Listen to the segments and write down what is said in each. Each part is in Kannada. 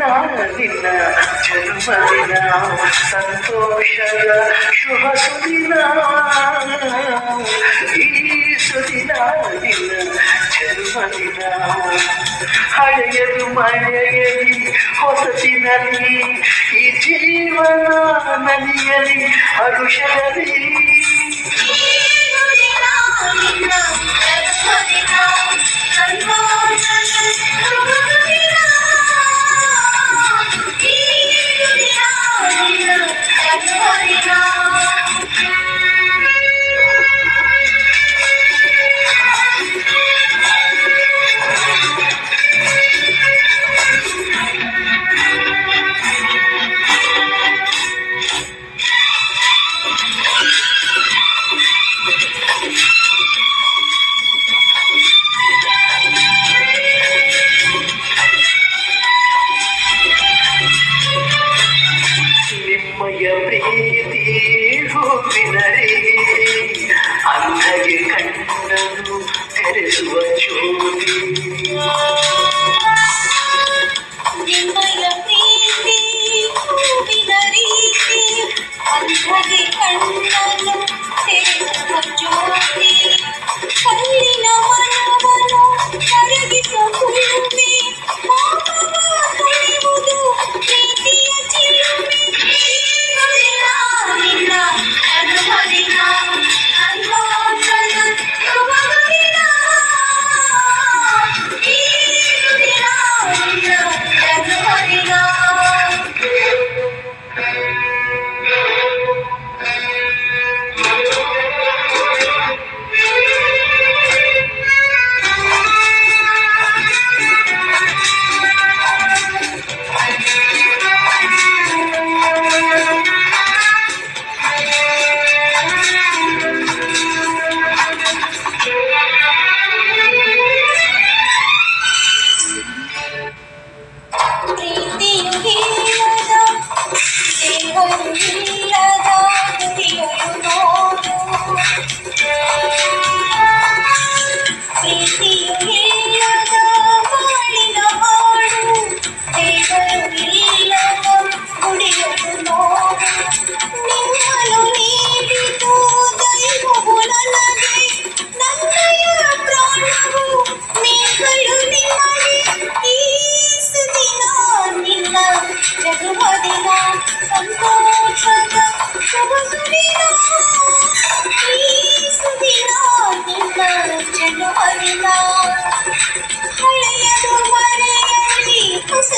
ದಿನ ಜನ್ಮದಿನ ಸಂತೋಷದ ಶುಭ ಸುದಿನ ಈ ಸುದಿನ ದಿನ ಜನ್ಮದಿನ ಹಳೆಯದು ಮಳೆಯಲಿ ಹೊಸತಿನಲ್ಲಿ ಈ ಜೀವನ ನಲಿಯಲಿ ಹರುಷದಲ್ಲಿ Thank you.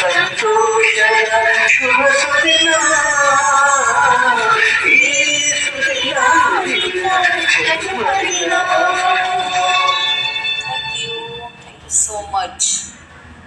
ಸಂತೋಷ ಶುಭ ಸುದಿನ ಈ ಸುದಿನ